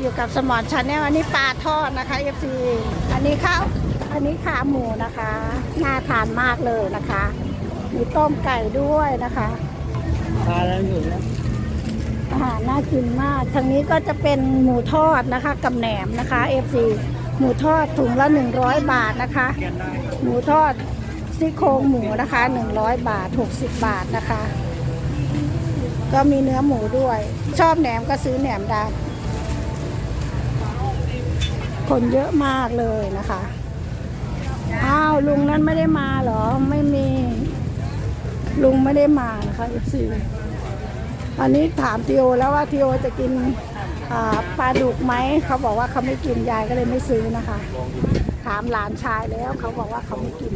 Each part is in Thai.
อยู่กับสมอนชาแนลอันนี้ปลาทอดนะคะเอฟซีอันนี้ข้าวอันนี้ขาหมูนะคะ น่าทานมากเลยนะคะ มีต้มไก่ด้วยนะคะปลาแล้วอยู่แล้วอาหารน่ากินมากทางนี้ก็จะเป็นหมูทอดนะคะกับแหนมนะคะเอฟซีหมูทอดถุงละ100บาทนะคะแกนได้หมูทอดซี่โครงหมูนะคะ100บาท60บาทนะคะ ก็มีเนื้อหมูด้วย ชอบแหนมก็ซื้อแหนมได้ คนเยอะมากเลยนะคะ อ้าวลุงนั้นไม่ได้มาเหรอ ไม่มี ลุงไม่ได้มานะคะเอฟซีอันนี้ถามทีโอแล้วว่าทีโอจะกินปลาดุกไหม เขาบอกว่าเขาไม่กินยายก็เลยไม่ซื้อนะคะ ถามหลานชายแล้วเขาบอกว่าเขาไม่กิน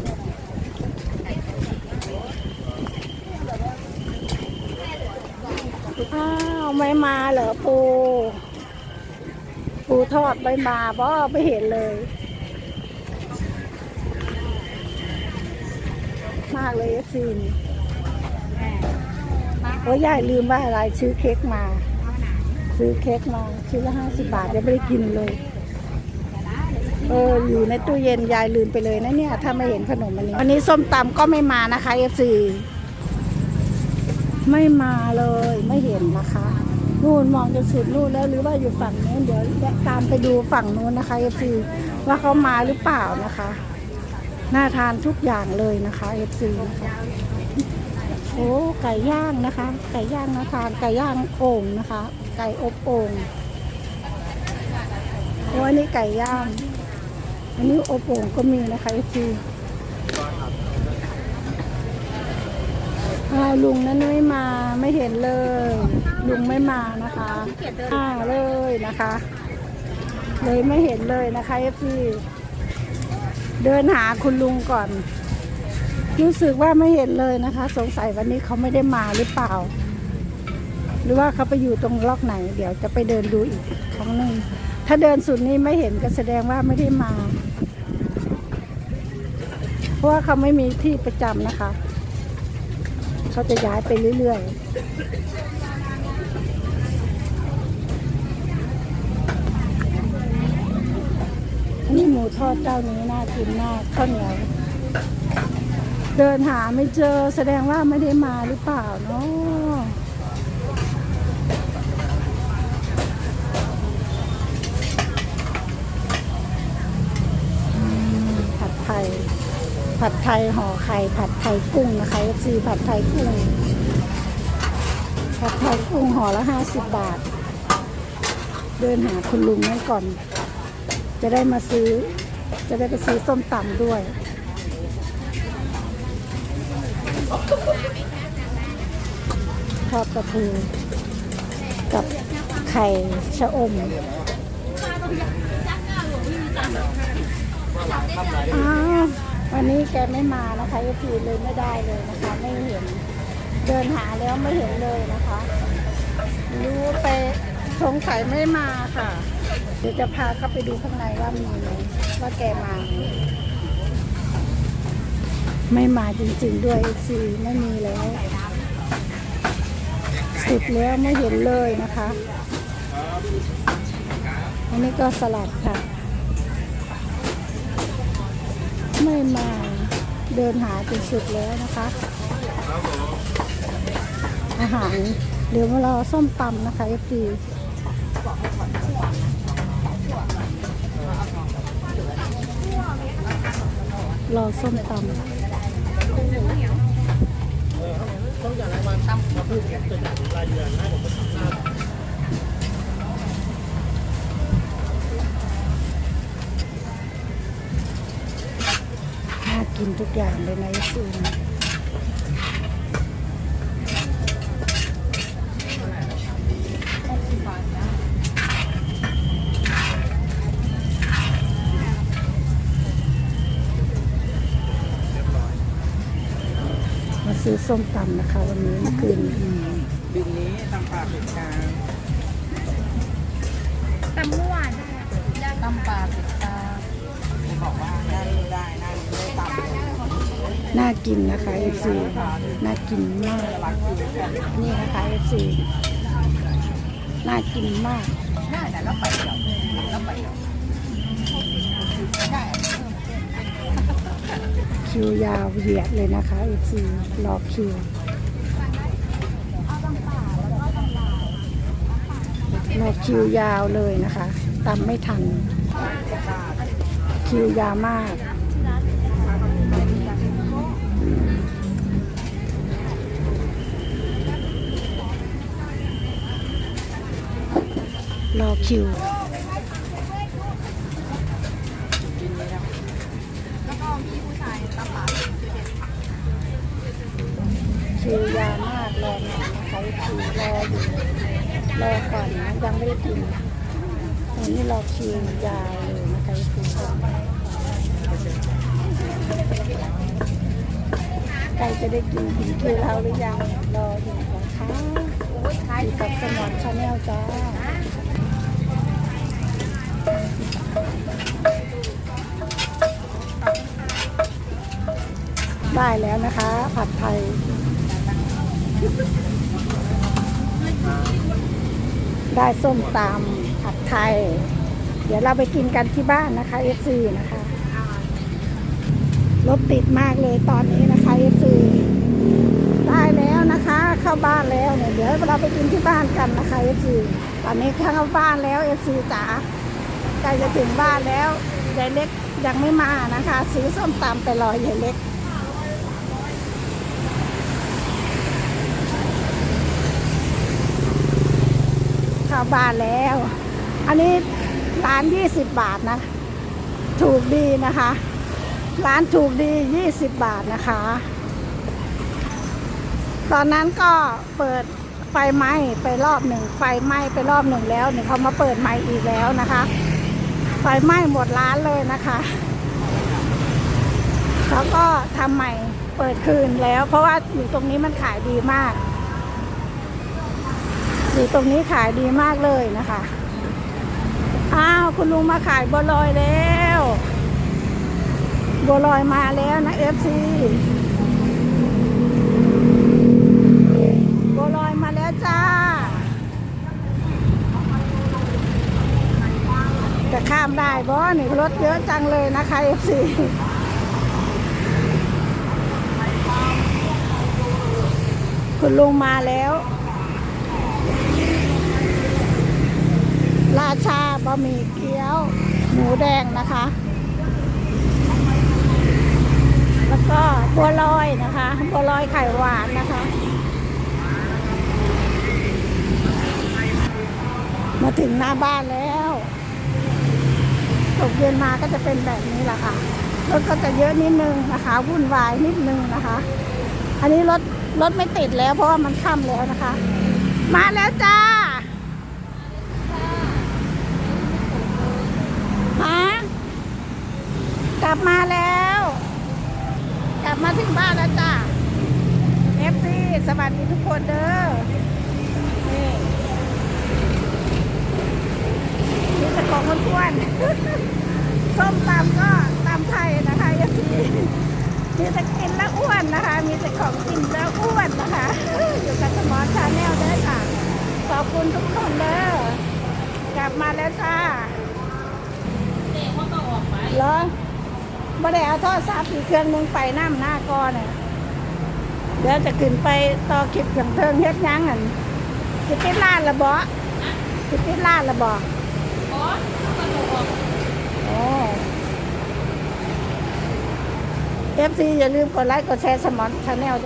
อ้าวไม่มาเหรอปู ปูทอดไม่มาบ่ไม่เห็นเลย มากเลยซีนโอ้ยายลืมว่าอะไรซื้อเค้กมา ซื้อเค้กมาชิ้นละห้าสิบบาทยังไม่ได้กินเลย เอออยู่ในตู้เย็นยายลืมไปเลยนะเนี่ย ถ้าไม่เห็นขนมอันนี้วันนี้ส้มตำก็ไม่มานะคะเอฟซีไม่มาเลยไม่เห็นนะคะ นู่นมองจนสุดนู่นแล้วหรือว่าอยู่ฝั่งนู้นเดี๋ยวตามไปดูฝั่งนู้นนะคะเอฟซีว่าเขามาหรือเปล่านะคะ น่าทานทุกอย่างเลยนะคะเอฟซีนะคะโอ้ไก่ย่างนะคะ ไก่ย่างนะทานไก่ย่างโอ่งนะคะ ไก่อบโอ่งโอ้อันนี้ไก่ย่าง อันนี้อบโอ่งก็มีนะคะเอฟซี ลุงนั้นไม่มาไม่เห็นเลย ลุงไม่มานะคะอ้าเลยนะคะ เลยไม่เห็นเลยนะคะเอฟซีเดินหาคุณลุงก่อน รู้สึกว่าไม่เห็นเลยนะคะ สงสัยวันนี้เขาไม่ได้มาหรือเปล่า หรือว่าเขาไปอยู่ตรงล็อกไหน เดี๋ยวจะไปเดินดูอีกครั้งหนึ่งถ้าเดินสุดนี้ไม่เห็นก็แสดงว่าไม่ได้มา เพราะว่าเขาไม่มีที่ประจำนะคะ เขาจะย้ายไปเรื่อยๆ นี่หมูทอดเจ้านี้น่ากินมากข้าวเหนียวเดินหาไม่เจอแสดงว่าไม่ได้มาหรือเปล่าเนาะผัดไทย ผัดไทยห่อไข่ผัดไทยกุ้งนะคะซีผัดไทยกุ้ง ผัดไทยกุ้งห่อละห้าสิบบาท เดินหาคุณลุงนั่นก่อน จะได้มาซื้อ จะได้ไปซื้อส้มตำด้วยทอดปลาทูกับไข่ชะอมอ้าว วันนี้แกไม่มานะคะยทีเลยไม่ได้เลยนะคะ ไม่เห็นเดินหาแล้วไม่เห็นเลยนะคะรู้ไปสงสัยไม่มาค่ะ เดี๋ยวจะพาเข้าไปดูข้างในว่ามีไหมว่าแกมาไหมไม่มาจริงๆด้วยซีไม่มีแล้ว สุดแล้วไม่เห็นเลยนะคะ อันนี้ก็สลัดค่ะ ไม่มาเดินหาจนสุดแล้วนะคะ อาหารเดี๋ยวมารอส้มตำนะคะเอฟซีรอส้มตำน่ากิน ทุกอย่างเลยนะซีนมาซื้อส้มตำนะคะ วันนี้เมื่อคืนอืมบินนี้ตำปลาเป็ดกลางตำม่วนได้ตำปลาเป็ดกลางจะบอกว่าได้ได้ได้ได้ตำ น่ากินนะคะ FC น่ากินมาก นี่นะคะ FC น่ากินมากคิวยาวเหยียดเลยนะคะ FC รอคิวรอคิวยาวเลยนะคะตามไม่ทัน คิวยาวมาก รอคิว คิวยาวมากรอนานนะคะคิวรออยู่รอก่อนนะยังไม่ได้กินตอนนี้รอคิวยาวเลยนะคะคิวใกล้จะได้กินถึงคิวเราหรือยังรออยู่นะคะอยู่กับสมอนชาแนลจ้า ได้แล้วนะคะ ผัดไทย ได้ส้มตำผัดไทย เดี๋ยวเราไปกินกันที่บ้านนะคะ FC นะคะรถติดมากเลยตอนนี้นะคะ FC ได้แล้วนะคะ เข้าบ้านแล้วเนี่ยเดี๋ยวเราไปกินที่บ้านกันนะคะ FC ตอนนี้เข้าบ้านแล้ว FC จ๋าใกล้จะถึงบ้านแล้วยายเล็กยังไม่มานะคะ ซื้อส้มตำไปรอยายเล็ก เข้าบ้านแล้ว อันนี้ร้านยี่สิบบาทนะ ถูกดีนะคะ ร้านถูกดียี่สิบบาทนะคะ ตอนนั้นก็เปิดไฟไหม้ไปรอบหนึ่งไฟไหม้ไปรอบหนึ่งแล้วเนี่ยเขามาเปิดใหม่อีกแล้วนะคะ ไฟไหม้หมดร้านเลยนะคะเขาก็ทำใหม่เปิดคืนแล้ว เพราะว่าอยู่ตรงนี้มันขายดีมาก อยู่ตรงนี้ขายดีมากเลยนะคะ อ้าว คุณลุงมาขายบัวลอยแล้วบัวลอยมาแล้วนะเอฟซีบัวลอยมาแล้วจ้า จะข้ามได้บ่นี่รถเยอะจังเลยนะคะเอฟซีคุณลุงมาแล้ว ราชาบะหมี่เกี๊ยวหมูแดงนะคะ แล้วก็บัวลอยนะคะบัวลอยไข่หวานนะคะ มาถึงหน้าบ้านแล้วตกเย็นมาก็จะเป็นแบบนี้แหละค่ะรถก็จะเยอะนิดนึงนะคะวุ่นวายนิดนึงนะคะ อันนี้รถรถไม่ติดแล้วเพราะว่ามันค่ำแล้วนะคะ มาแล้วจ้า ฮะกลั บมาแล้ว กลับมาถึงบ้านแล้วจ้าเอฟซีสวัสดีทุกคนเด้อนี่มีแต่ของอ้วนๆส้มตำก็ตำไทยนะคะเอฟซีมีแต่กินแล้วอ้วนนะคะ มีแต่ของกินแล้วอ้วนนะคะ อยู่กับสมอชาแนลเด้อค่ะ ขอบคุณทุกคนเด้อกลับมาแล้วจ้าเหรอ บ่ได้เอาโทรศัพท์อีกเครื่องมึงไปน้ำหน้าก่อนเนี่ยเดี๋ยวจะขึ้นไปต่อคลิปอย่างเทิงเฮ็ดยังอันสิปิดร้านละบ่สิปิดร้านละบ่โอ้เอฟซีอย่าลืมกดไลค์กดแชร์สมอนชาแนลด้วย